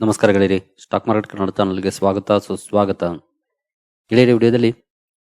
ನಮಸ್ಕಾರ ಗೆಳೆಯರಿ. Stock market Kannada ಚಾನಲ್ಗೆ ಸ್ವಾಗತ, ಸುಸ್ವಾಗತ. ಗೆಳೆಯರಿ, ವಿಡಿಯೋದಲ್ಲಿ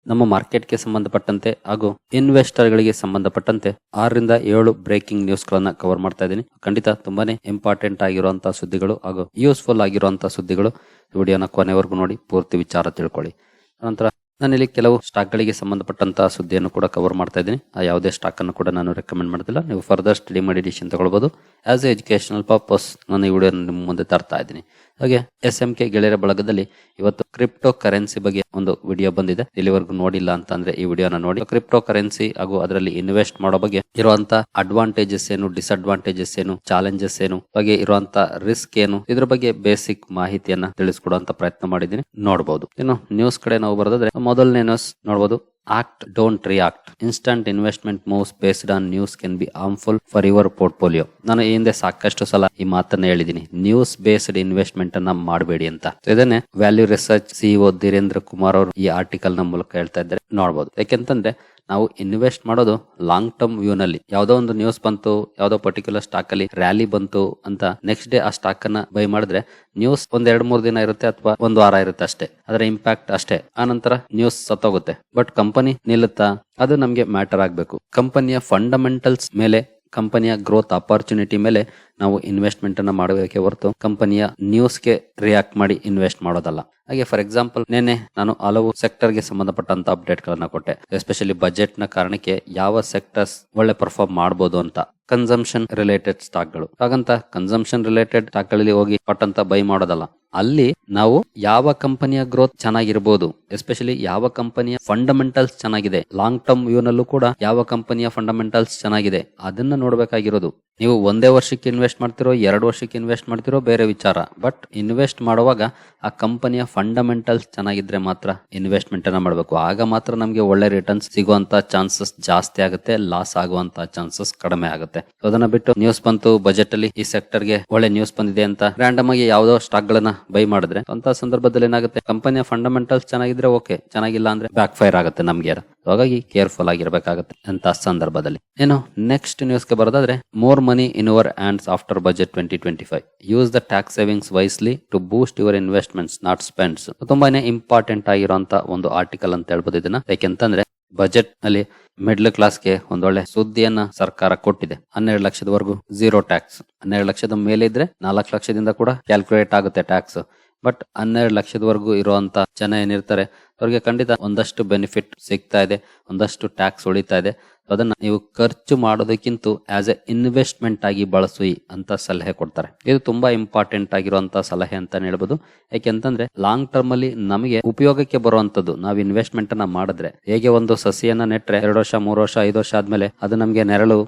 ನಮ್ಮ ಮಾರ್ಕೆಟ್ಗೆ ಸಂಬಂಧಪಟ್ಟಂತೆ ಹಾಗೂ ಇನ್ವೆಸ್ಟರ್ಗಳಿಗೆ ಸಂಬಂಧಪಟ್ಟಂತೆ ಆರರಿಂದ ಏಳು ಬ್ರೇಕಿಂಗ್ ನ್ಯೂಸ್ ಗಳನ್ನ ಕವರ್ ಮಾಡ್ತಾ ಇದ್ದೀನಿ. ಖಂಡಿತ ತುಂಬಾನೇ ಇಂಪಾರ್ಟೆಂಟ್ ಆಗಿರುವಂತಹ ಸುದ್ದಿಗಳು ಹಾಗೂ ಯೂಸ್ಫುಲ್ ಆಗಿರುವಂತಹ ಸುದ್ದಿಗಳು ವಿಡಿಯೋನ ಕೊನೆವರೆಗೂ ನೋಡಿ, ಪೂರ್ತಿ ವಿಚಾರ ತಿಳ್ಕೊಳ್ಳಿ. ನಂತರ ನಾನಿಲ್ಲಿ ಕೆಲವು ಸ್ಟಾಕ್ಗಳಿಗೆ ಸಂಬಂಧಪಟ್ಟಂತಹ ಸುದ್ದಿಯನ್ನು ಕೂಡ ಕವರ್ ಮಾಡ್ತಾ ಇದ್ದೀನಿ. ಆ ಯಾವುದೇ ಸ್ಟಾಕ್ ಅನ್ನು ಕೂಡ ನಾನು ರೆಕಮೆಂಡ್ ಮಾಡೋದಿಲ್ಲ. ನೀವು ಫರ್ದರ್ ಸ್ಟಡಿ ಮಾಡಿ ಡಿಸಿಷನ್ ತಗೊಳ್ಬೋದು. ಆಸ್ ಎ ಎಜುಕೇಶನಲ್ ಪರ್ಪಸ್ ನಾನು ಈ ವಿಡಿಯೋ ನಿಮ್ಮ ಮುಂದೆ ತರ್ತಾ ಇದ್ದೀನಿ. ಹಾಗೆ ಎಸ್ ಎಂ ಕೆ ಗೆಳೆಯರ ಬಳಗದಲ್ಲಿ ಇವತ್ತು ಕ್ರಿಪ್ಟೋ ಕರೆನ್ಸಿ ಬಗ್ಗೆ ಒಂದು ವಿಡಿಯೋ ಬಂದಿದೆ. ಇಲ್ಲಿವರೆಗೂ ನೋಡಿಲ್ಲ ಅಂತಂದ್ರೆ ಈ ವಿಡಿಯೋನ ನೋಡಿ. ಕ್ರಿಪ್ಟೋ ಕರೆನ್ಸಿ ಹಾಗೂ ಅದರಲ್ಲಿ ಇನ್ವೆಸ್ಟ್ ಮಾಡೋ ಬಗ್ಗೆ ಇರುವಂತ ಅಡ್ವಾಂಟೇಜಸ್ ಏನು ಡಿಸ್ಅಡ್ವಾಂಟೇಜಸ್ ಏನು ಚಾಲೆಂಜಸ್ ಏನು, ಹಾಗೆ ಇರುವಂತ ರಿಸ್ಕ್ ಏನು, ಇದ್ರ ಬಗ್ಗೆ ಬೇಸಿಕ್ ಮಾಹಿತಿಯನ್ನ ತಿಳಿಸ್ಕೊಡುವಂತ ಪ್ರಯತ್ನ ಮಾಡಿದೀನಿ ನೋಡಬಹುದು ಇನ್ನು ನ್ಯೂಸ್ ಕಡೆ ನಾವು ಬರೋದಾದ್ರೆ, ಮೊದಲನೇ ನ್ಯೂಸ್ ನೋಡಬಹುದು act don't react. Instant investment moves based on news can be harmful for your portfolio. ನಾನು ಈ ಹಿಂದೆ ಸಾಕಷ್ಟು ಸಲ ಈ ಮಾತನ್ನ ಹೇಳಿದ್ದೀನಿ ನ್ಯೂಸ್ ಬೇಸ್ಡ್ ಇನ್ವೆಸ್ಟ್ಮೆಂಟ್ ಅನ್ನ ಮಾಡಬೇಡಿ ಅಂತ ಇದನ್ನೇ value research CEO Dhirendra Kumar ಅವರು ಈ ಆರ್ಟಿಕಲ್ನ ಮೂಲಕ ಹೇಳ್ತಾ ಇದ್ದಾರೆ ನೋಡಬಹುದು ಯಾಕೆಂತಂದ್ರೆ ನಾವು ಇನ್ವೆಸ್ಟ್ ಮಾಡೋದು ಲಾಂಗ್ ಟರ್ಮ್ ವ್ಯೂ ನಲ್ಲಿ ಯಾವ್ದೋ ಒಂದು ನ್ಯೂಸ್ ಬಂತು, ಯಾವ್ದೋ ಪರ್ಟಿಕ್ಯುಲರ್ ಸ್ಟಾಕ್ ಅಲ್ಲಿ ರ್ಯಾಲಿ ಬಂತು ಅಂತ ನೆಕ್ಸ್ಟ್ ಡೇ ಆ ಸ್ಟಾಕ್ ಅನ್ನ ಬೈ ಮಾಡಿದ್ರೆ ನ್ಯೂಸ್ ಒಂದ್ ಎರಡ್ ಮೂರ್ ದಿನ ಇರುತ್ತೆ ಅಥವಾ ಒಂದ್ ವಾರ ಇರುತ್ತೆ ಅಷ್ಟೇ. ಅದರ ಇಂಪ್ಯಾಕ್ಟ್ ಅಷ್ಟೇ. ಆ ನಂತರ ನ್ಯೂಸ್ ಸತ್ತೋಗುತ್ತೆ. ಬಟ್ ಕಂಪನಿ ನಿಲ್ಲುತ್ತಾ ಅದು ನಮ್ಗೆ ಮ್ಯಾಟರ್ ಆಗ್ಬೇಕು. ಕಂಪನಿಯ ಫಂಡಮೆಂಟಲ್ಸ್ ಮೇಲೆ ಕಂಪನಿಯ ಗ್ರೋತ್ ಅಪಾರ್ಚುನಿಟಿ ಮೇಲೆ ನಾವು ಇನ್ವೆಸ್ಟ್ಮೆಂಟ್ ಅನ್ನ ಮಾಡಬೇಕೆ ಹೊರತು ಕಂಪನಿಯ ನ್ಯೂಸ್ಗೆ ರಿಯಾಕ್ಟ್ ಮಾಡಿ ಇನ್ವೆಸ್ಟ್ ಮಾಡೋದಲ್ಲ. ಹಾಗೆ ಫಾರ್ ಎಕ್ಸಾಂಪಲ್ ನಿನ್ನೆ ನಾನು ಹಲವು ಸೆಕ್ಟರ್ಗೆ ಸಂಬಂಧಪಟ್ಟಂತ ಅಪ್ಡೇಟ್ ಗಳನ್ನ ಕೊಟ್ಟೆ. ಎಸ್ಪೆಷಲಿ ಬಜೆಟ್ನ ಕಾರಣಕ್ಕೆ ಯಾವ ಸೆಕ್ಟರ್ಸ್ ಒಳ್ಳೆ ಪರ್ಫಾರ್ಮ್ ಮಾಡಬಹುದು ಅಂತ. ಕನ್ಸಂಪ್ಷನ್ ರಿಲೇಟೆಡ್ ಸ್ಟಾಕ್ಗಳು. ಹಾಗಂತ ಕನ್ಸಂಪ್ಷನ್ ರಿಲೇಟೆಡ್ ಸ್ಟಾಕ್ಗಳಲ್ಲಿ ಹೋಗಿ ಪಟ್ಟಂತ ಬೈ ಮಾಡೋದಲ್ಲ. ಅಲ್ಲಿ ನಾವು ಯಾವ ಕಂಪನಿಯ ಗ್ರೋತ್ ಚೆನ್ನಾಗಿರ್ಬೋದು, ಎಸ್ಪೆಷಲಿ ಯಾವ ಕಂಪನಿಯ ಫಂಡಮೆಂಟಲ್ಸ್ ಚೆನ್ನಾಗಿದೆ, ಲಾಂಗ್ ಟರ್ಮ್ ವ್ಯೂ ನಲ್ಲೂ ಕೂಡ ಯಾವ ಕಂಪನಿಯ ಫಂಡಮೆಂಟಲ್ಸ್ ಚೆನ್ನಾಗಿದೆ, ಅದನ್ನ ನೋಡ್ಬೇಕಾಗಿರೋದು. ನೀವು ಒಂದೇ ವರ್ಷಕ್ಕೆ ಇನ್ವೆಸ್ಟ್ ಮಾಡ್ತಿರೋ, ಎರಡು ವರ್ಷಕ್ಕೆ ಇನ್ವೆಸ್ಟ್ ಮಾಡ್ತಿರೋ ಬೇರೆ ವಿಚಾರ. ಬಟ್ ಇನ್ವೆಸ್ಟ್ ಮಾಡುವಾಗ ಆ ಕಂಪನಿಯ ಫಂಡಮೆಂಟಲ್ಸ್ ಚೆನ್ನಾಗಿದ್ರೆ ಮಾತ್ರ ಇನ್ವೆಸ್ಟ್ಮೆಂಟ್ ಅನ್ನ ಮಾಡಬೇಕು. ಆಗ ಮಾತ್ರ ನಮಗೆ ಒಳ್ಳೆ ರಿಟರ್ನ್ಸ್ ಸಿಗುವಂತ ಚಾನ್ಸಸ್ ಜಾಸ್ತಿ ಆಗುತ್ತೆ ಲಾಸ್ ಆಗುವಂತ ಚಾನ್ಸಸ್ ಕಡಿಮೆ ಆಗುತ್ತೆ. ಅದನ್ನ ಬಿಟ್ಟು ನ್ಯೂಸ್ ಬಂತು ಬಜೆಟ್ ಅಲ್ಲಿ ಈ ಸೆಕ್ಟರ್ಗೆ ಒಳ್ಳೆ ನ್ಯೂಸ್ ಬಂದಿದೆ ಅಂತ ರ್ಯಾಂಡಮ್ ಆಗಿ ಯಾವ್ದೋ ಸ್ಟಾಕ್ ಗಳನ್ನ ಬೈ ಮಾಡಿದ್ರೆ. ಅಂತ ಸಂದರ್ಭದಲ್ಲಿ ಏನಾಗುತ್ತೆ? ಕಂಪನಿಯ ಫಂಡಮೆಂಟಲ್ಸ್ ಚೆನ್ನಾಗಿದ್ರೆ ಓಕೆ ಚೆನ್ನಾಗಿಲ್ಲ ಅಂದ್ರೆ ಬ್ಯಾಕ್ ಫೈರ್ ಆಗುತ್ತೆ ನಮ್ಗೆ. ಹಾಗಾಗಿ ಕೇರ್ಫುಲ್ ಆಗಿರ್ಬೇಕಾಗುತ್ತೆ ಅಂತ ಸಂದರ್ಭದಲ್ಲಿ. ಏನು? ನೆಕ್ಸ್ಟ್ ನ್ಯೂಸ್ಗೆ ಬರೋದಾದ್ರೆ more money in your hands after budget twenty twenty five use the tax savings wisely to boost your investments not spends ತುಂಬಾನೇ ಇಂಪಾರ್ಟೆಂಟ್ ಆಗಿರುವಂತ ಒಂದು ಆರ್ಟಿಕಲ್ ಅಂತ ಹೇಳ್ಬೋದು ಇದನ್ನ. ಯಾಕೆಂತಂದ್ರೆ ಬಜೆಟ್ನಲ್ಲಿ ಮಿಡ್ಲ್ ಕ್ಲಾಸ್ಗೆ ಒಂದೊಳ್ಳೆ ಸುದ್ದಿಯನ್ನ ಸರ್ಕಾರ ಕೊಟ್ಟಿದೆ. ಹನ್ನೆರಡು ಲಕ್ಷದವರೆಗೂ ಝೀರೋ ಟ್ಯಾಕ್ಸ್. ಹನ್ನೆರಡು ಲಕ್ಷದ ಮೇಲೆ ಇದ್ರೆ ನಾಲ್ಕು ಲಕ್ಷದಿಂದ ಕೂಡ ಕ್ಯಾಲ್ಕುಲೇಟ್ ಆಗುತ್ತೆ ಟ್ಯಾಕ್ಸ್. ಬಟ್ ಹನ್ನೆರಡು ಲಕ್ಷದವರೆಗೂ ಇರುವಂತ ಜನ ಏನಿರ್ತಾರೆ ಅವ್ರಿಗೆ ಖಂಡಿತ ಒಂದಷ್ಟು ಬೆನಿಫಿಟ್ ಸಿಗ್ತಾ ಇದೆ, ಒಂದಷ್ಟು ಟ್ಯಾಕ್ಸ್ ಉಳಿತಾ ಇದೆ. ಅದನ್ನ ನೀವು ಖರ್ಚು ಮಾಡೋದಕ್ಕಿಂತ ಆಸ್ ಎ ಇನ್ವೆಸ್ಟ್ಮೆಂಟ್ ಆಗಿ ಬಳಸಿ ಅಂತ ಸಲಹೆ ಕೊಡ್ತಾರೆ. ಇದು ತುಂಬಾ ಇಂಪಾರ್ಟೆಂಟ್ ಆಗಿರುವಂಥ ಸಲಹೆ ಅಂತಲೇ ಹೇಳ್ಬೋದು. ಯಾಕೆಂತಂದ್ರೆ ಲಾಂಗ್ ಟರ್ಮ್ ಅಲ್ಲಿ ನಮಗೆ ಉಪಯೋಗಕ್ಕೆ ಬರುವಂತದ್ದು ನಾವು ಇನ್ವೆಸ್ಟ್ಮೆಂಟ್ ಅನ್ನ ಮಾಡಿದ್ರೆ, ಹೇಗೆ ಒಂದು ಸಸಿಯನ್ನ ನೆಟ್ರೆ ಎರಡು ವರ್ಷ, ಮೂರು ವರ್ಷ, ಐದು ವರ್ಷ ಆದ್ಮೇಲೆ ಅದು ನಮಗೆ ನೆರಳು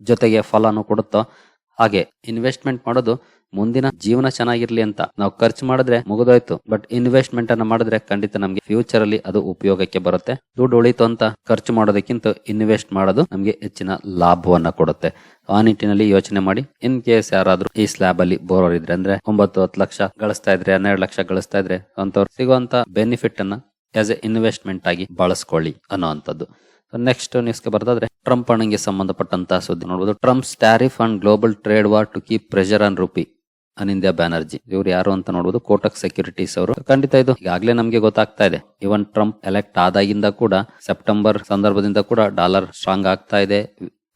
ಜೊತೆಗೆ ಫಲನು ಕೊಡುತ್ತೋ ಹಾಗೆ ಇನ್ವೆಸ್ಟ್ಮೆಂಟ್ ಮಾಡೋದು ಮುಂದಿನ ಜೀವನ ಚೆನ್ನಾಗಿರ್ಲಿ ಅಂತ ನಾವು ಖರ್ಚು ಮಾಡಿದ್ರೆ ಮುಗಿದೋಯ್ತು. ಬಟ್ ಇನ್ವೆಸ್ಟ್ಮೆಂಟ್ ಅನ್ನ ಮಾಡಿದ್ರೆ ಖಂಡಿತ ನಮ್ಗೆ ಫ್ಯೂಚರ್ ಅಲ್ಲಿ ಅದು ಉಪಯೋಗಕ್ಕೆ ಬರುತ್ತೆ. ದುಡ್ಡು ಉಳಿತು ಅಂತ ಖರ್ಚು ಮಾಡೋದಕ್ಕಿಂತ ಇನ್ವೆಸ್ಟ್ ಮಾಡೋದು ನಮ್ಗೆ ಹೆಚ್ಚಿನ ಲಾಭವನ್ನ ಕೊಡುತ್ತೆ. ಆ ನಿಟ್ಟಿನಲ್ಲಿ ಯೋಚನೆ ಮಾಡಿ. ಇನ್ ಕೇಸ್ ಯಾರಾದ್ರೂ ಈ ಸ್ಲ್ಯಾಬ್ ಅಲ್ಲಿ ಬೋರೋರ್ ಇದ್ರೆ ಅಂದ್ರೆ ಒಂಬತ್ತು ಹತ್ತು ಲಕ್ಷ ಗಳಿಸ್ತಾ ಇದ್ರೆ, ಹನ್ನೆರಡು ಲಕ್ಷ ಗಳಿಸ್ತಾ ಇದ್ರೆ ಅಂತವ್ರು ಸಿಗುವಂತ ಬೆನಿಫಿಟ್ ಅನ್ನ ಆಸ್ ಎ ಇನ್ವೆಸ್ಟ್ಮೆಂಟ್ ಆಗಿ ಬಳಸ್ಕೊಳ್ಳಿ ಅನ್ನೋವಂಥದ್ದು. ನೆಕ್ಸ್ಟ್ ನ್ಯೂಸ್ಗೆ ಬರೋದಾದ್ರೆ ಟ್ರಂಪ್ ಹಣಂಗೆ ಸಂಬಂಧಪಟ್ಟಂತಹ ಸುದ್ದಿ ನೋಡಬಹುದು Trump's tariff and global trade war to keep pressure on rupee Anindya Banerjee ಇವ್ರು ಯಾರು ಅಂತ ನೋಡಬಹುದು ಕೋಟಕ್ ಸೆಕ್ಯೂರಿಟೀಸ್ ಅವರು. ಖಂಡಿತ ಇದು ಈಗಾಗಲೇ ನಮಗೆ ಗೊತ್ತಾಗ್ತಾ ಇದೆ. ಇವನ್ ಟ್ರಂಪ್ ಎಲೆಕ್ಟ್ ಆದಾಗಿಂದ ಕೂಡ ಸೆಪ್ಟೆಂಬರ್ ಸಂದರ್ಭದಿಂದ ಕೂಡ ಡಾಲರ್ ಸ್ಟ್ರಾಂಗ್ ಆಗ್ತಾ ಇದೆ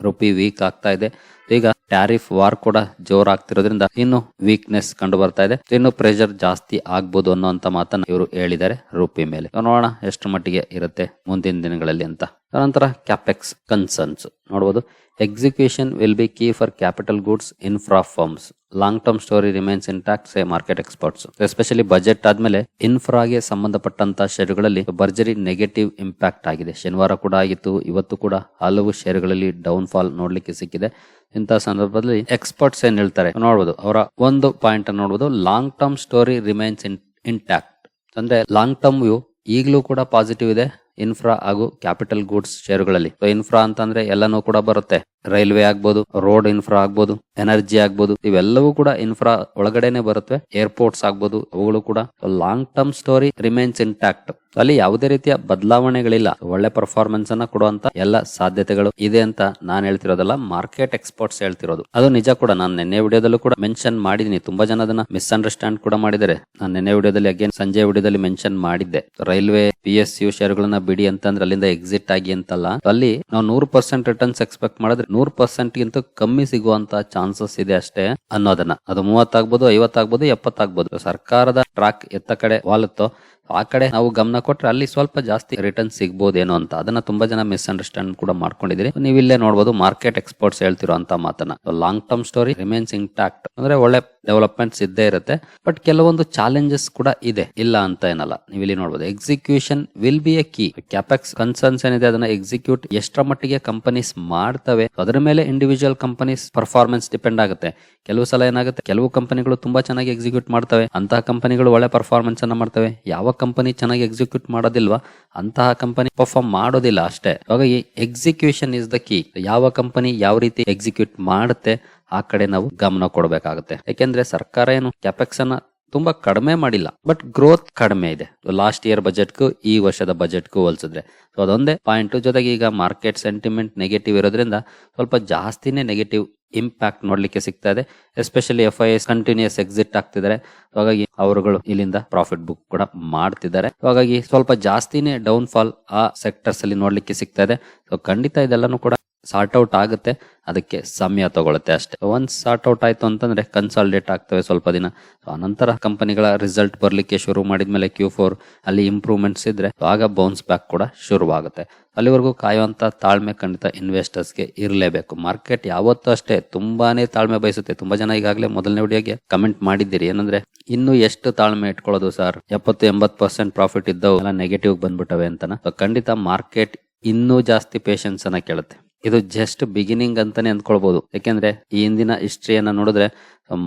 ರುಪಿ ವೀಕ್ ಆಗ್ತಾ ಇದೆ. ಈಗ ಟ್ಯಾರಿಫ್ ವಾರ್ ಕೂಡ ಜೋರಾಗ್ತಿರೋದ್ರಿಂದ ಇನ್ನು ವೀಕ್ನೆಸ್ ಕಂಡು ಬರ್ತಾ ಇದೆ. ಇನ್ನು ಪ್ರೆಷರ್ ಜಾಸ್ತಿ ಆಗ್ಬೋದು ಅನ್ನೋಂತ ಮಾತನ್ನ ಇವರು ಹೇಳಿದ್ದಾರೆ ರೂಪಿ ಮೇಲೆ. ನೋಡೋಣ ಎಷ್ಟು ಮಟ್ಟಿಗೆ ಇರುತ್ತೆ ಮುಂದಿನ ದಿನಗಳಲ್ಲಿ ಅಂತ. ನಂತರ ಕ್ಯಾಪೆಕ್ಸ್ ಕನ್ಸರ್ನ್ಸ್ ನೋಡಬಹುದು execution will be key for capital goods infra firms long term story remains intact say market experts especially budget ಆದ್ಮೇಲೆ ಇನ್ಫ್ರಾಗೆ ಸಂಬಂಧಪಟ್ಟಂತಹ ಷೇರುಗಳಲ್ಲಿ ಭರ್ಜರಿ ನೆಗೆಟಿವ್ ಇಂಪ್ಯಾಕ್ಟ್ ಆಗಿದೆ. ಶನಿವಾರ ಕೂಡ ಆಗಿತ್ತು, ಇವತ್ತು ಕೂಡ ಹಲವು ಷೇರುಗಳಲ್ಲಿ ಡೌನ್ ಫಾಲ್ ನೋಡ್ಲಿಕ್ಕೆ ಸಿಕ್ಕಿದೆ. ಇಂತಹ ಸಂದರ್ಭದಲ್ಲಿ ಎಕ್ಸ್ಪರ್ಟ್ಸ್ ಏನ್ ಹೇಳ್ತಾರೆ ನೋಡಬಹುದು ಅವರ ಒಂದು ಪಾಯಿಂಟ್ ನೋಡಬಹುದು long term story remains in intact ಅಂದ್ರೆ ಲಾಂಗ್ ಟರ್ಮ್ ವ್ಯೂ ಈಗಲೂ ಕೂಡ ಪಾಸಿಟಿವ್ ಇದೆ. ಇನ್ಫ್ರಾ ಹಾಗೂ ಕ್ಯಾಪಿಟಲ್ ಗೂಡ್ಸ್ ಷೇರುಗಳಲ್ಲಿ ಸೊ ಇನ್ಫ್ರಾ ಅಂತಂದ್ರೆ ಎಲ್ಲನೂ ಕೂಡ ಬರುತ್ತೆ. ರೈಲ್ವೆ ಆಗ್ಬೋದು, ರೋಡ್ ಇನ್ಫ್ರಾ ಆಗ್ಬೋದು, ಎನರ್ಜಿ ಆಗ್ಬೋದು, ಇವೆಲ್ಲವೂ ಕೂಡ ಇನ್ಫ್ರಾ ಒಳಗಡೆನೆ ಬರುತ್ತವೆ ಏರ್ಪೋರ್ಟ್ಸ್ ಆಗ್ಬೋದು, ಅವುಗಳು ಕೂಡ long term story remains intact ಅಲ್ಲಿ ಯಾವುದೇ ರೀತಿಯ ಬದಲಾವಣೆಗಳಿಲ್ಲ. ಒಳ್ಳೆ ಪರ್ಫಾರ್ಮೆನ್ಸ್ ಅನ್ನ ಕೊಡುವಂತ ಎಲ್ಲ ಸಾಧ್ಯತೆಗಳು ಇದೆ ಅಂತ ನಾನ್ ಹೇಳ್ತಿರೋದಲ್ಲ ಮಾರ್ಕೆಟ್ ಎಕ್ಸ್ಪರ್ಟ್ಸ್ ಹೇಳ್ತಿರೋದು. ಅದು ನಿಜ ಕೂಡ. ನಾನು ನಿನ್ನೆ ವಿಡಿಯೋದಲ್ಲೂ ಕೂಡ ಮೆನ್ಷನ್ ಮಾಡಿದೀನಿ ತುಂಬಾ ಜನ ಅದನ್ನ ಮಿಸ್ಅಂಡರ್ಸ್ಟ್ಯಾಂಡ್ ಕೂಡ ಮಾಡಿದರೆ ನಾನು ನಿನ್ನೆ ವಿಡಿಯೋದಲ್ಲಿ ಅಗೇನ್ ಸಂಜೆ ವಿಡಿಯೋದಲ್ಲಿ ಮೆನ್ಷನ್ ಮಾಡಿದ್ದೆ. ರೈಲ್ವೆ ಪಿ ಎಸ್ ಯು ಶೇರ್ಗಳನ್ನ ಬಿಡಿ ಅಂತಂದ್ರೆ ಅಲ್ಲಿಂದ ಎಕ್ಸಿಟ್ ಆಗಿ ಅಂತಲ್ಲ. ಅಲ್ಲಿ ನಾವು ನೂರು ಪರ್ಸೆಂಟ್ ರಿಟರ್ನ್ಸ್ ಎಕ್ಸ್ಪೆಕ್ಟ್ ಮಾಡಿದ್ರೆ ನೂರು ಪರ್ಸೆಂಟ್ ಗಿಂತ ಕಮ್ಮಿ ಸಿಗುವಂತ ಚಾನ್ಸಸ್ ಇದೆ ಅಷ್ಟೇ ಅನ್ನೋದನ್ನ. ಅದು ಮೂವತ್ತಾಗ್ಬೋದು, ಐವತ್ತಾಗ್ಬೋದು, ಎಪ್ಪತ್ತಾಗ್ಬೋದು. ಸರ್ಕಾರದ ಟ್ರಾಕ್ ಎತ್ತ ಕಡೆ ವಾಲುತ್ತೋ ಆ ಕಡೆ ನಾವು ಗಮನ ಕೊಟ್ರೆ ಅಲ್ಲಿ ಸ್ವಲ್ಪ ಜಾಸ್ತಿ ರಿಟರ್ನ್ ಸಿಗ್ಬೋದೇನೋ ಅಂತ. ಅದನ್ನ ತುಂಬಾ ಜನ ಮಿಸ್ಅಂಡರ್ಸ್ಟ್ಯಾಂಡ್ ಕೂಡ ಮಾಡ್ಕೊಂಡಿದ್ದೀರಿ. ನೀವು ನೋಡಬಹುದು ಮಾರ್ಕೆಟ್ ಎಕ್ಸ್ಪರ್ಟ್ಸ್ ಹೇಳ್ತಿರೋ ಅಂತ ಮಾತನ್ನ. Long term story remains intact ಅಂದ್ರೆ ಒಳ್ಳೆ ಡೆವಲಪ್ಮೆಂಟ್ಸ್ ಇದ್ದೇ ಇರುತ್ತೆ. ಬಟ್ ಕೆಲವೊಂದು ಚಾಲೆಂಜಸ್ ಕೂಡ ಇದೆ. ಇಲ್ಲ ಅಂತ ಏನಲ್ಲ. ನೀವು ಇಲ್ಲಿ ನೋಡಬಹುದು execution will be a key capex concerns ಏನಿದೆ ಅದನ್ನ ಎಕ್ಸಿಕ್ಯೂಟ್ ಎಷ್ಟರ ಮಟ್ಟಿಗೆ ಕಂಪನೀಸ್ ಮಾಡ್ತವೆ. ಅದರ ಮೇಲೆ ಇಂಡಿವಿಜುವಲ್ ಕಂಪನೀಸ್ ಪರ್ಫಾರ್ಮೆನ್ಸ್ ಡಿಪೆಂಡ್ ಆಗುತ್ತೆ. ಕೆಲವು ಸಲ ಏನಾಗುತ್ತೆ? ಕೆಲವು ಕಂಪನಿಗಳು ತುಂಬಾ ಚೆನ್ನಾಗಿ ಎಕ್ಸಿಕ್ಯೂಟ್ ಮಾಡ್ತವೆ. ಅಂತಹ ಕಂಪನಿಗಳು ಒಳ್ಳೆ ಪರ್ಫಾರ್ಮೆನ್ಸ್ ಅನ್ನ ಮಾಡ್ತವೆ. ಯಾವ ಕಂಪನಿ ಚೆನ್ನಾಗಿ ಎಕ್ಸಿಕ್ಯೂಟ್ ಮಾಡೋದಿಲ್ವಾ? ಅಂತಹ ಕಂಪನಿ ಪರ್ಫಾರ್ಮ್ ಮಾಡೋದಿಲ್ಲ ಅಷ್ಟೇ. ಹಾಗಾಗಿ ಎಕ್ಸಿಕ್ಯೂಷನ್ ಇಸ್ ದ ಕೀ ಯಾವ ಕಂಪನಿ ಯಾವ ರೀತಿ ಎಕ್ಸಿಕ್ಯೂಟ್ ಮಾಡುತ್ತೆ, ಆ ಕಡೆ ನಾವು ಗಮನ ಕೊಡಬೇಕಾಗುತ್ತೆ. ಯಾಕೆಂದ್ರೆ ಸರ್ಕಾರ ಏನು ಕ್ಯಾಪೆಕ್ಸ್ ಅನ್ನ ತುಂಬಾ ಕಡಿಮೆ ಮಾಡಿಲ್ಲ ಬಟ್ ಗ್ರೋತ್ ಕಡಿಮೆ ಇದೆ. ಲಾಸ್ಟ್ ಇಯರ್ ಬಜೆಟ್ಗೂ ಈ ವರ್ಷದ ಬಜೆಟ್ಗೂ ಹೋಲಿಸಿದ್ರೆ. ಸೊ ಅದೊಂದೇ ಪಾಯಿಂಟ್ ಜೊತೆಗೆ ಈಗ ಮಾರ್ಕೆಟ್ ಸೆಂಟಿಮೆಂಟ್ ನೆಗೆಟಿವ್ ಇರೋದ್ರಿಂದ ಸ್ವಲ್ಪ ಜಾಸ್ತಿನೇ ನೆಗೆಟಿವ್ ಇಂಪ್ಯಾಕ್ಟ್ ನೋಡ್ಲಿಕ್ಕೆ ಸಿಗ್ತಾ ಇದೆ. Especially F I S continues exit ಆಗ್ತಿದ್ದಾರೆ ಹಾಗಾಗಿ ಅವರುಗಳು ಇಲ್ಲಿಂದ ಪ್ರಾಫಿಟ್ ಬುಕ್ ಕೂಡ ಮಾಡ್ತಿದ್ದಾರೆ. ಹಾಗಾಗಿ ಸ್ವಲ್ಪ ಜಾಸ್ತಿನೇ ಡೌನ್ ಫಾಲ್ ಆ ಸೆಕ್ಟರ್ಸ್ ಅಲ್ಲಿ ನೋಡ್ಲಿಕ್ಕೆ ಸಿಗ್ತಾ ಇದೆ. ಸೊ ಖಂಡಿತ ಇದೆಲ್ಲಾನು ಕೂಡ ಸಾರ್ಟ್ ಔಟ್ ಆಗುತ್ತೆ. ಅದಕ್ಕೆ ಸಮಯ ತಗೊಳುತ್ತೆ ಅಷ್ಟೇ. ಒನ್ಸ್ ಸಾರ್ಟ್ ಔಟ್ ಆಯ್ತು ಅಂತಂದ್ರೆ ಕನ್ಸಾಲಿಡೇಟ್ ಆಗ್ತವೆ ಸ್ವಲ್ಪ ದಿನ. ಅನಂತರ ಕಂಪನಿಗಳ ರಿಸಲ್ಟ್ ಬರ್ಲಿಕ್ಕೆ ಶುರು ಮಾಡಿದ್ಮೇಲೆ ಕ್ಯೂ ಫೋರ್ ಅಲ್ಲಿ ಇಂಪ್ರೂವ್ಮೆಂಟ್ಸ್ ಇದ್ರೆ ಆಗ ಬೌನ್ಸ್ ಬ್ಯಾಕ್ ಕೂಡ ಶುರುವಾಗುತ್ತೆ. ಅಲ್ಲಿವರೆಗೂ ಕಾಯುವಂತ ತಾಳ್ಮೆ ಖಂಡಿತ ಇನ್ವೆಸ್ಟರ್ಸ್ಗೆ ಇರಲೇಬೇಕು. ಮಾರ್ಕೆಟ್ ಯಾವತ್ತೂ ಅಷ್ಟೇ ತುಂಬಾನೇ ತಾಳ್ಮೆ ಬಯಸುತ್ತೆ. ತುಂಬಾ ಜನ ಈಗಾಗಲೇ ಮೊದಲನೇ ವಿಡಿಯೋಗೆ ಕಮೆಂಟ್ ಮಾಡಿದ್ದೀರಿ. ಏನಂದ್ರೆ, ಇನ್ನು ಎಷ್ಟು ತಾಳ್ಮೆ ಇಟ್ಕೊಳ್ಳೋದು ಸರ್? ಎಪ್ಪತ್ತು ಎಂಬತ್ ಪರ್ಸೆಂಟ್ ಪ್ರಾಫಿಟ್ ಇದ್ದವು. ಎಲ್ಲ ನೆಗೆಟಿವ್ ಬಂದ್ಬಿಟ್ಟವೆ ಅಂತ ಖಂಡಿತ ಮಾರ್ಕೆಟ್ ಇನ್ನೂ ಜಾಸ್ತಿ ಪೇಷನ್ಸ್ ಅನ್ನ ಕೇಳುತ್ತೆ. ಇದು ಜಸ್ಟ್ ಬಿಗಿನಿಂಗ್ ಅಂತಾನೆ ಅಂದ್ಕೊಳ್ಬಹುದು ಯಾಕೆಂದ್ರೆ ಈ ಹಿಂದಿನ ಹಿಸ್ಟ್ರಿಯನ್ನ ನೋಡಿದ್ರೆ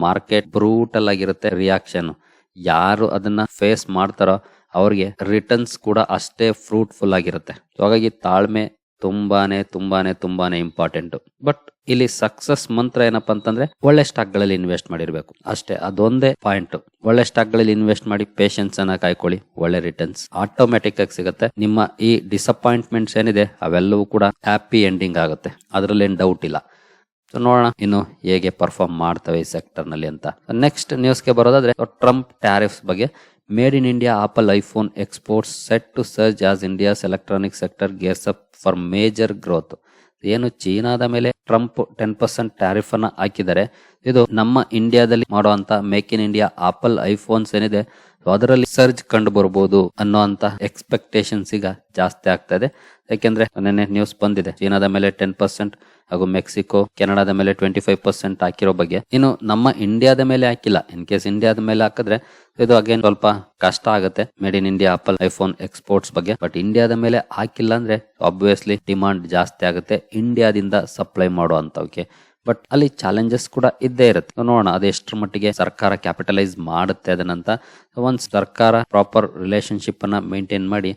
ಮಾರ್ಕೆಟ್ ಬ್ರೂಟಲ್ ಆಗಿರುತ್ತೆ ರಿಯಾಕ್ಷನ್ ಯಾರು ಅದನ್ನ ಫೇಸ್ ಮಾಡ್ತಾರೋ ಅವ್ರಿಗೆ ರಿಟರ್ನ್ಸ್ ಕೂಡ ಅಷ್ಟೇ ಫ್ರೂಟ್ಫುಲ್ ಆಗಿರುತ್ತೆ. ಹಾಗಾಗಿ ತಾಳ್ಮೆ ತುಂಬಾನೇ ತುಂಬಾನೇ ತುಂಬಾನೇ ಇಂಪಾರ್ಟೆಂಟ್ ಬಟ್ ಇಲ್ಲಿ ಸಕ್ಸಸ್ ಮಂತ್ರ ಏನಪ್ಪಾ ಅಂತಂದ್ರೆ ಒಳ್ಳೆ ಸ್ಟಾಕ್ಗಳಲ್ಲಿ ಇನ್ವೆಸ್ಟ್ ಮಾಡಿರ್ಬೇಕು. ಅಷ್ಟೇ, ಅದೊಂದೇ ಪಾಯಿಂಟ್ ಒಳ್ಳೆ ಸ್ಟಾಕ್ಗಳಲ್ಲಿ ಇನ್ವೆಸ್ಟ್ ಮಾಡಿ ಪೇಷನ್ಸ್ ಅನ್ನ ಕಾಯ್ಕೊಳ್ಳಿ, ಒಳ್ಳೆ ರಿಟರ್ನ್ಸ್ ಆಟೋಮೆಟಿಕ್ ಆಗಿ ಸಿಗುತ್ತೆ. ನಿಮ್ಮ ಈ ಡಿಸಪಾಯಿಂಟ್ಮೆಂಟ್ಸ್ ಏನಿದೆ, ಅವೆಲ್ಲವೂ ಕೂಡ ಹ್ಯಾಪಿ ಎಂಡಿಂಗ್ ಆಗುತ್ತೆ. ಅದರಲ್ಲಿ ಏನು ಡೌಟ್ ಇಲ್ಲ. ಸೊ ನೋಡೋಣ ಇನ್ನು ಹೇಗೆ ಪರ್ಫಾರ್ಮ್ ಮಾಡ್ತವೆ ಈ ಸೆಕ್ಟರ್ನಲ್ಲಿ ಅಂತ. ನೆಕ್ಸ್ಟ್ ನ್ಯೂಸ್ಗೆ ಬರೋದಾದ್ರೆ ಟ್ರಂಪ್ ಟ್ಯಾರಿಫ್ಸ್ ಬಗ್ಗೆ made in India Apple iPhone exports set to surge as India's electronic sector gears up for major growth. ಏನು ಚೀನಾದ ಮೇಲೆ ಟ್ರಂಪ್ ಟೆನ್ ಪರ್ಸೆಂಟ್ ಟ್ಯಾರಿಫ್ ಅನ್ನ ಹಾಕಿದ್ದಾರೆ ಇದು ನಮ್ಮ ಇಂಡಿಯಾದಲ್ಲಿ ಮಾಡುವಂತ make in India Apple iPhones ಏನಿದೆ ಅದರಲ್ಲಿ ಸರ್ಜ್ ಕಂಡು ಬರ್ಬೋದು ಅನ್ನೋ ಅಂತ ಎಕ್ಸ್ಪೆಕ್ಟೇಷನ್ಸ್ ಈಗ ಜಾಸ್ತಿ ಆಗ್ತಾ ಇದೆ ಯಾಕೆಂದ್ರೆ ನಿನ್ನೆ ನ್ಯೂಸ್ ಬಂದಿದೆ. ಚೀನಾದ ಮೇಲೆ ಟೆನ್ ಪರ್ಸೆಂಟ್ ಹಾಗೂ ಮೆಕ್ಸಿಕೋ, ಕೆನಡಾದ ಮೇಲೆ ಟ್ವೆಂಟಿ ಫೈವ್ ಪರ್ಸೆಂಟ್ ಹಾಕಿರೋ ಬಗ್ಗೆ. ಇನ್ನು ನಮ್ಮ ಇಂಡಿಯಾದ ಮೇಲೆ ಹಾಕಿಲ್ಲ. ಇನ್ ಕೇಸ್ ಇಂಡಿಯಾದ ಮೇಲೆ ಹಾಕಿದ್ರೆ ಇದು ಅಗೇನ್ ಸ್ವಲ್ಪ ಕಷ್ಟ ಆಗುತ್ತೆ. Made in India Apple iPhone exports ಬಗ್ಗೆ. ಬಟ್ ಇಂಡಿಯಾದ ಮೇಲೆ ಹಾಕಿಲ್ಲ ಅಂದ್ರೆ ಆಬ್ವಿಯಸ್ಲಿ ಡಿಮಾಂಡ್ ಜಾಸ್ತಿ ಆಗುತ್ತೆ. ಇಂಡಿಯಾದಿಂದ ಸಪ್ಲೈ ಮಾಡುವಂತವಕ್ಕೆ ಬಟ್ ಅಲ್ಲಿ ಚಾಲೆಂಜಸ್ ಕೂಡ ಇದ್ದೇ ಇರುತ್ತೆ. ನೋಡೋಣ, ಅದು ಎಷ್ಟರ ಮಟ್ಟಿಗೆ ಸರ್ಕಾರ ಕ್ಯಾಪಿಟಲೈಸ್ ಮಾಡುತ್ತೆ ಅದನ್ನಂತ. ಒಂದು ಸರ್ಕಾರ ಪ್ರಾಪರ್ ರಿಲೇಶನ್ಶಿಪ್ ಅನ್ನ ಮೇಂಟೈನ್ ಮಾಡಿ,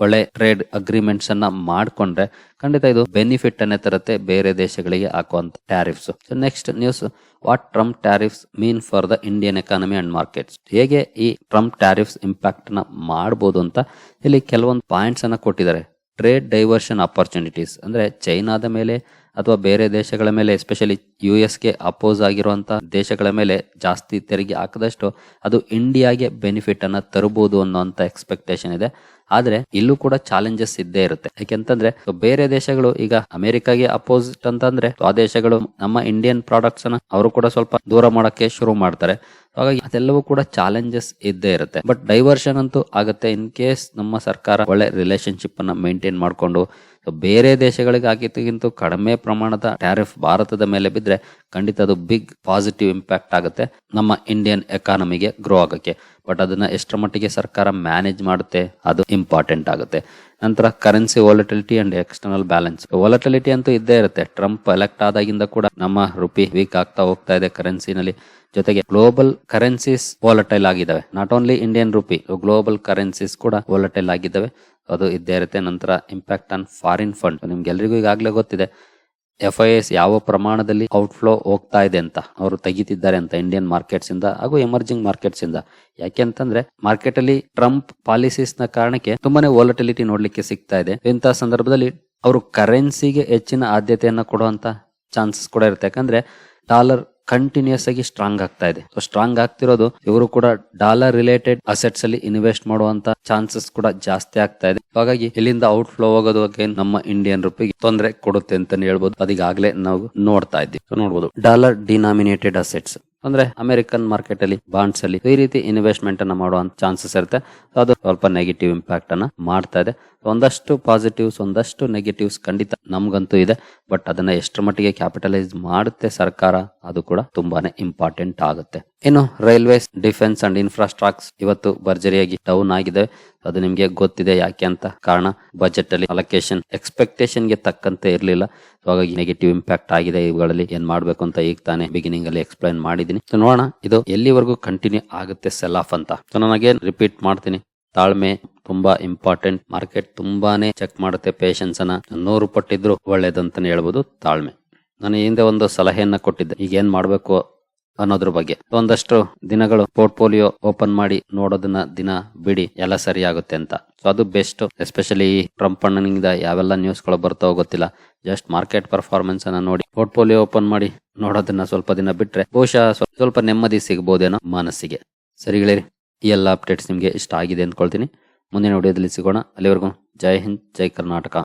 ಒಳ್ಳೆ ಟ್ರೇಡ್ ಅಗ್ರಿಮೆಂಟ್ಸ್ ಅನ್ನ ಮಾಡಿಕೊಂಡ್ರೆ, ಖಂಡಿತ ಇದು ಬೆನಿಫಿಟ್ ಅನ್ನೇ ತರುತ್ತೆ ಬೇರೆ ದೇಶಗಳಿಗೆ ಹಾಕುವಂತ tariffs so next news what Trump tariffs mean for the Indian economy and markets ಹೇಗೆ ಈ ಟ್ರಂಪ್ ಟ್ಯಾರಿಫ್ಸ್ ಇಂಪ್ಯಾಕ್ಟ್ನ ಮಾಡಬಹುದು ಅಂತ ಇಲ್ಲಿ ಕೆಲವೊಂದು ಪಾಯಿಂಟ್ಸ್ ಅನ್ನ ಕೊಟ್ಟಿದ್ದಾರೆ. ಟ್ರೇಡ್ ಡೈವರ್ಷನ್ ಆಪರ್ಚುನಿಟೀಸ್ ಅಂದ್ರೆ ಚೈನಾದ ಮೇಲೆ ಅಥವಾ ಬೇರೆ ದೇಶಗಳ ಮೇಲೆ ಎಸ್ಪೆಷಲಿ ಯು ಎಸ್ಗೆ ಅಪೋಸ್ ಆಗಿರುವಂತಹ ದೇಶಗಳ ಮೇಲೆ ಜಾಸ್ತಿ ತೆರಿಗೆ ಹಾಕದಷ್ಟು ಅದು ಇಂಡಿಯಾಗೆ ಬೆನಿಫಿಟ್ ಅನ್ನ ತರಬಹುದು ಅನ್ನೋಂತ ಎಕ್ಸ್ಪೆಕ್ಟೇಷನ್ ಇದೆ. ಆದ್ರೆ ಇಲ್ಲೂ ಕೂಡ ಚಾಲೆಂಜಸ್ ಇದ್ದೇ ಇರುತ್ತೆ. ಯಾಕೆಂತಂದ್ರೆ ಬೇರೆ ದೇಶಗಳು ಈಗ ಅಮೆರಿಕಾಗೆ ಅಪೋಸಿಟ್ ಅಂತಂದ್ರೆ ಆ ದೇಶಗಳು ನಮ್ಮ ಇಂಡಿಯನ್ ಪ್ರಾಡಕ್ಟ್ಸ್ ಅನ್ನ ಅವರು ಕೂಡ ಸ್ವಲ್ಪ ದೂರ ಮಾಡಕ್ಕೆ ಶುರು ಮಾಡ್ತಾರೆ. ಹಾಗಾಗಿ ಅದೆಲ್ಲವೂ ಕೂಡ ಚಾಲೆಂಜಸ್ ಇದ್ದೇ ಇರುತ್ತೆ. ಬಟ್ ಡೈವರ್ಷನ್ ಅಂತೂ ಆಗುತ್ತೆ ಇನ್ ಕೇಸ್ ನಮ್ಮ ಸರ್ಕಾರ ಒಳ್ಳೆ ರಿಲೇಶನ್ಶಿಪ್ ಅನ್ನ ಮೇಂಟೈನ್ ಮಾಡ್ಕೊಂಡು ಬೇರೆ ದೇಶಗಳಿಗೆ ಹಾಕಿದ್ದಕ್ಕಿಂತ ಕಡಿಮೆ ಪ್ರಮಾಣದ ಟ್ಯಾರಿಫ್ ಭಾರತದ ಮೇಲೆ ಬಿದ್ದರೆ ಖಂಡಿತ ಅದು ಬಿಗ್ ಪಾಸಿಟಿವ್ ಇಂಪ್ಯಾಕ್ಟ್ ಆಗುತ್ತೆ. ನಮ್ಮ ಇಂಡಿಯನ್ ಎಕಾನಮಿಗೆ ಗ್ರೋ ಆಗಕ್ಕೆ. ಬಟ್ ಅದನ್ನು ಎಷ್ಟರ ಮಟ್ಟಿಗೆ ಸರ್ಕಾರ ಮ್ಯಾನೇಜ್ ಮಾಡುತ್ತೆ, ಅದು ಇಂಪಾರ್ಟೆಂಟ್ ಆಗುತ್ತೆ. ನಂತರ currency volatility and external balance volatility ಅಂತೂ ಇದ್ದೇ ಇರುತ್ತೆ. ಟ್ರಂಪ್ ಎಲೆಕ್ಟ್ ಆದಾಗಿಂದ ಕೂಡ ನಮ್ಮ ರುಪಿ ವೀಕ್ ಆಗ್ತಾ ಹೋಗ್ತಾ ಇದೆ ಕರೆನ್ಸಿನಲ್ಲಿ ಜೊತೆಗೆ ಗ್ಲೋಬಲ್ ಕರೆನ್ಸೀಸ್ ವಾಲಟೈಲ್ ಆಗಿದ್ದಾವೆ. Not only Indian rupee global currencies ಕೂಡ ವಾಲಟೈಲ್ ಆಗಿದ್ದಾವೆ. ಅದು ಇದ್ದೇ ಇರುತ್ತೆ. ನಂತರ ಇಂಪ್ಯಾಕ್ಟ್ ಆನ್ ಫಾರಿನ್ ಫಂಡ್ ನಿಮ್ಗೆಲ್ರಿಗೂ ಈಗಾಗಲೇ ಗೊತ್ತಿದೆ ಎಫ್ ಐ ಎಸ್ ಯಾವ ಪ್ರಮಾಣದಲ್ಲಿ ಔಟ್ಫ್ಲೋ ಹೋಗ್ತಾ ಇದೆ ಅಂತ. ಅವರು ತೆಗಿತಿದ್ದಾರೆ ಅಂತ ಇಂಡಿಯನ್ ಮಾರ್ಕೆಟ್ಸ್ ಇಂದ ಹಾಗೂ ಎಮರ್ಜಿಂಗ್ ಮಾರ್ಕೆಟ್ಸ್ ಇಂದ. ಯಾಕೆ ಅಂತಂದ್ರೆ ಮಾರ್ಕೆಟ್ ಅಲ್ಲಿ ಟ್ರಂಪ್ ಪಾಲಿಸೀಸ್ನ ಕಾರಣಕ್ಕೆ ತುಂಬಾನೇ ವಾಲಟಿಲಿಟಿ ನೋಡ್ಲಿಕ್ಕೆ ಸಿಗ್ತಾ ಇದೆ. ಇಂತಹ ಸಂದರ್ಭದಲ್ಲಿ ಅವರು ಕರೆನ್ಸಿಗೆ ಹೆಚ್ಚಿನ ಆದ್ಯತೆಯನ್ನ ಕೊಡುವಂತ ಚಾನ್ಸಸ್ ಕೂಡ ಇರುತ್ತೆ. ಯಾಕಂದ್ರೆ ಡಾಲರ್ ಕಂಟಿನ್ಯೂಸ್ ಆಗಿ ಸ್ಟ್ರಾಂಗ್ ಆಗ್ತಾ ಇದೆ. ಸೊ ಸ್ಟ್ರಾಂಗ್ ಆಗ್ತಿರೋದು ಇವರು ಕೂಡ ಡಾಲರ್ ರಿಲೇಟೆಡ್ ಅಸೆಟ್ಸ್ ಅಲ್ಲಿ ಇನ್ವೆಸ್ಟ್ ಮಾಡುವಂತ ಚಾನ್ಸಸ್ ಕೂಡ ಜಾಸ್ತಿ ಆಗ್ತಾ ಇದೆ. ಹಾಗಾಗಿ ಇಲ್ಲಿಂದ ಔಟ್ ಫ್ಲೋ again ನಮ್ಮ ಇಂಡಿಯನ್ ರೂಪಿಗೆ ತೊಂದರೆ ಕೊಡುತ್ತೆ ಅಂತಾನೆ ಹೇಳ್ಬೋದು. ಅದೀಗಾಗಲೇ ನಾವು ನೋಡ್ತಾ ಇದ್ದೀವಿ. ನೋಡಬಹುದು ಡಾಲರ್ ಡಿನಾಮಿನೇಟೆಡ್ ಅಸೆಟ್ಸ್ ಅಂದ್ರೆ ಅಮೆರಿಕನ್ ಮಾರ್ಕೆಟ್ ಅಲ್ಲಿ ಬಾಂಡ್ಸ್ ಅಲ್ಲಿ, ಈ ರೀತಿ ಇನ್ವೆಸ್ಟ್ಮೆಂಟ್ ಅನ್ನ ಮಾಡುವ ಚಾನ್ಸಸ್ ಇರುತ್ತೆ. ಅದು ಸ್ವಲ್ಪ ನೆಗೆಟಿವ್ ಇಂಪ್ಯಾಕ್ಟ್ ಅನ್ನ ಮಾಡ್ತಾ ಇದೆ. ಒಂದಷ್ಟು ಪಾಸಿಟಿವ್ಸ್ ಒಂದಷ್ಟು ನೆಗೆಟಿವ್ಸ್ ಖಂಡಿತ ನಮ್ಗಂತೂ ಇದೆ. ಬಟ್ ಅದನ್ನ ಎಷ್ಟರ ಮಟ್ಟಿಗೆ ಕ್ಯಾಪಿಟಲೈಸ್ ಮಾಡುತ್ತೆ ಸರ್ಕಾರ, ಅದು ಕೂಡ ತುಂಬಾನೇ ಇಂಪಾರ್ಟೆಂಟ್ ಆಗುತ್ತೆ. ಇನ್ನು ರೈಲ್ವೇಸ್, ಡಿಫೆನ್ಸ್ ಅಂಡ್ ಇನ್ಫ್ರಾಸ್ಟ್ರಕ್ಸ್ ಇವತ್ತು ಭರ್ಜರಿಯಾಗಿ ಡೌನ್ ಆಗಿದೆ. ಅದು ನಿಮಗೆ ಗೊತ್ತಿದೆ ಯಾಕೆ ಅಂತ ಕಾರಣ ಬಜೆಟ್ ಅಲ್ಲಿ ಅಲೋಕೇಶನ್ ಎಕ್ಸ್ಪೆಕ್ಟೇಷನ್ಗೆ ತಕ್ಕಂತೆ ಇರಲಿಲ್ಲ. ಹಾಗಾಗಿ ನೆಗೆಟಿವ್ ಇಂಪ್ಯಾಕ್ಟ್ ಆಗಿದೆ ಇವುಗಳಲ್ಲಿ. ಏನ್ ಮಾಡ್ಬೇಕು ಅಂತ ಈಗ ತಾನೇ ಬಿಗಿನಿಂಗ್ ಅಲ್ಲಿ ಎಕ್ಸ್ಪ್ಲೈನ್ ಮಾಡಿದೀನಿ ನೋಡೋಣ, ಇದು ಎಲ್ಲಿವರೆಗೂ ಕಂಟಿನ್ಯೂ ಆಗುತ್ತೆ ಸೆಲ್ ಆಫ್ ಅಂತ ನನಗೆ ರಿಪೀಟ್ ಮಾಡ್ತೀನಿ. ತಾಳ್ಮೆ ತುಂಬಾ ಇಂಪಾರ್ಟೆಂಟ್ ಮಾರ್ಕೆಟ್ ತುಂಬಾನೇ ಚೆಕ್ ಮಾಡುತ್ತೆ ಪೇಷನ್ಸ್ ಅನ್ನ. ನೂರು ಪಟ್ಟಿದ್ರು ಒಳ್ಳೇದಂತಾನೆ ಹೇಳ್ಬೋದು ತಾಳ್ಮೆ. ನಾನು ಹಿಂದೆ ಒಂದು ಸಲಹೆಯನ್ನ ಕೊಟ್ಟಿದ್ದೆ. ಈಗ ಏನ್ ಮಾಡ್ಬೇಕು? ಅನ್ನೋದ್ರ ಬಗ್ಗೆ. ಒಂದಷ್ಟು ದಿನಗಳು ಪೋರ್ಟ್ಫೋಲಿಯೋ ಓಪನ್ ಮಾಡಿ ನೋಡೋದನ್ನ ದಿನ ಬಿಡಿ, ಎಲ್ಲ ಸರಿ ಆಗುತ್ತೆ ಅಂತ. ಸೊ ಅದು ಬೆಸ್ಟ್. ಎಸ್ಪೆಷಲಿ ಟ್ರಂಪ್ ಅಣ್ಣನಿಂದ ಯಾವೆಲ್ಲ ನ್ಯೂಸ್ಗಳು ಬರ್ತಾವೋ ಗೊತ್ತಿಲ್ಲ. ಜಸ್ಟ್ ಮಾರ್ಕೆಟ್ ಪರ್ಫಾರ್ಮೆನ್ಸ್ ಅನ್ನ ನೋಡಿ, ಪೋರ್ಟ್ಫೋಲಿಯೋ ಓಪನ್ ಮಾಡಿ ನೋಡೋದನ್ನ ಸ್ವಲ್ಪ ದಿನ ಬಿಟ್ರೆ ಬಹುಶಃ ಸ್ವಲ್ಪ ನೆಮ್ಮದಿ ಸಿಗಬಹುದೇನೋ ಮನಸ್ಸಿಗೆ. ಸರಿಗಳಿರಿ ಈ ಎಲ್ಲ ಅಪ್ಡೇಟ್ಸ್ ನಿಮ್ಗೆ ಇಷ್ಟ ಆಗಿದೆ ಅಂದ್ಕೊಳ್ತೀನಿ. ಮುಂದಿನ ವಿಡಿಯೋದಲ್ಲಿ ಸಿಗೋಣ. ಅಲ್ಲಿವರೆಗೂ ಜೈ ಹಿಂದ್, ಜೈ ಕರ್ನಾಟಕ.